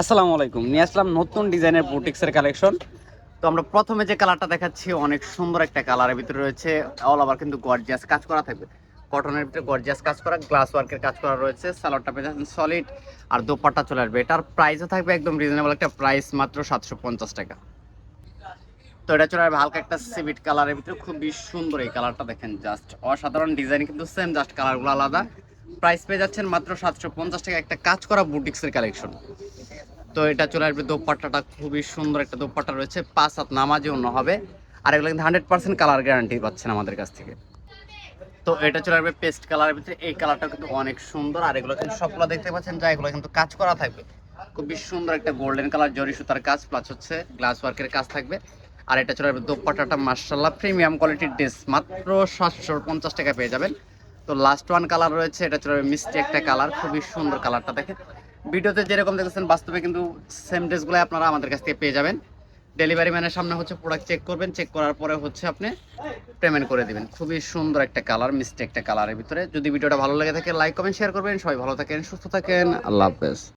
আসসালামু আলাইকুম। নিয়ে আসলাম নতুন ডিজাইনের বুটিক্সের কালেকশন। তো আমরা প্রথমে যে কালারটা দেখাচ্ছি, অনেক সুন্দর একটা কালারের ভিতরে রয়েছে। অল ওভার কিন্তু গর্জিয়াস কাজ করা থাকবে। কটনের ভিতরে গর্জিয়াস কাজ করা গ্লাস ওয়ার্কের কাজ করা রয়েছে। সালোয়ারটা পেয়ে যাচ্ছেন সলিড আর দোপাট্টা চলে আসবে। এটার প্রাইসও থাকবে একদম রিজনেবল একটা প্রাইস মাত্র সাতশো পঞ্চাশ টাকা। তো এটা চলে আসবে হালকা একটা সিভিট কালারের ভিতরে। খুবই সুন্দর এই কালারটা দেখেন জাস্ট অসাধারণ ডিজাইন কিন্তু সেম জাস্ট কালারগুলো আলাদা। প্রাইস পেয়ে যাচ্ছেন মাত্র সাতশো পঞ্চাশ টাকা একটা কাজ করা বুটিক্সের কালেকশন তো এটা চলে আসবে দোপাট্টাটা, খুবই সুন্দর একটা দোপাট্টা রয়েছে, পাঁচ হাত নামাজে অন্য হবে। আর এগুলো কিন্তু হান্ড্রেড পার্সেন্ট কালার গ্যারান্টি পাচ্ছেন আমাদের কাছ থেকে। তো এটা চলে আসবে পেস্ট কালারের ভিতরে, এই কালারটা কিন্তু অনেক সুন্দর। আর এগুলো কিন্তু সবগুলো দেখতে পাচ্ছেন, যা এগুলো কিন্তু কাজ করা থাকবে। খুবই সুন্দর একটা গোল্ডেন কালার জরি সুতার কাজ প্লাস হচ্ছে গ্লাস ওয়ার্কের কাজ থাকবে। আর এটা চলে আসবে দোপাট্টাটা মার্শাল্লাহ প্রিমিয়াম কোয়ালিটির ড্রেস মাত্র সাতশো পঞ্চাশ টাকা পেয়ে যাবেন। তো লাস্ট ওয়ান কালার রয়েছে, এটা চলে মিষ্টি একটা কালার খুবই সুন্দর কালারটা দেখেন। ভিডিওতে যেরকম দেখেছেন বাস্তবে কিন্তু সেম ড্রেসগুলো আপনারা আমাদের কাছ থেকে পেয়ে যাবেন। ডেলিভারি ম্যানের সামনে হচ্ছে প্রোডাক্ট চেক করবেন চেক করার পরে হচ্ছে আপনি পেমেন্ট করে দিবেন। খুবই সুন্দর একটা কালার মিষ্টি একটা কালারের ভিতরে। যদি ভিডিওটা ভালো লেগে থাকে লাইক কমেন্ট শেয়ার করবেন। সবাই ভালো থাকেন, সুস্থ থাকেন। আল্লাহ হাফেজ।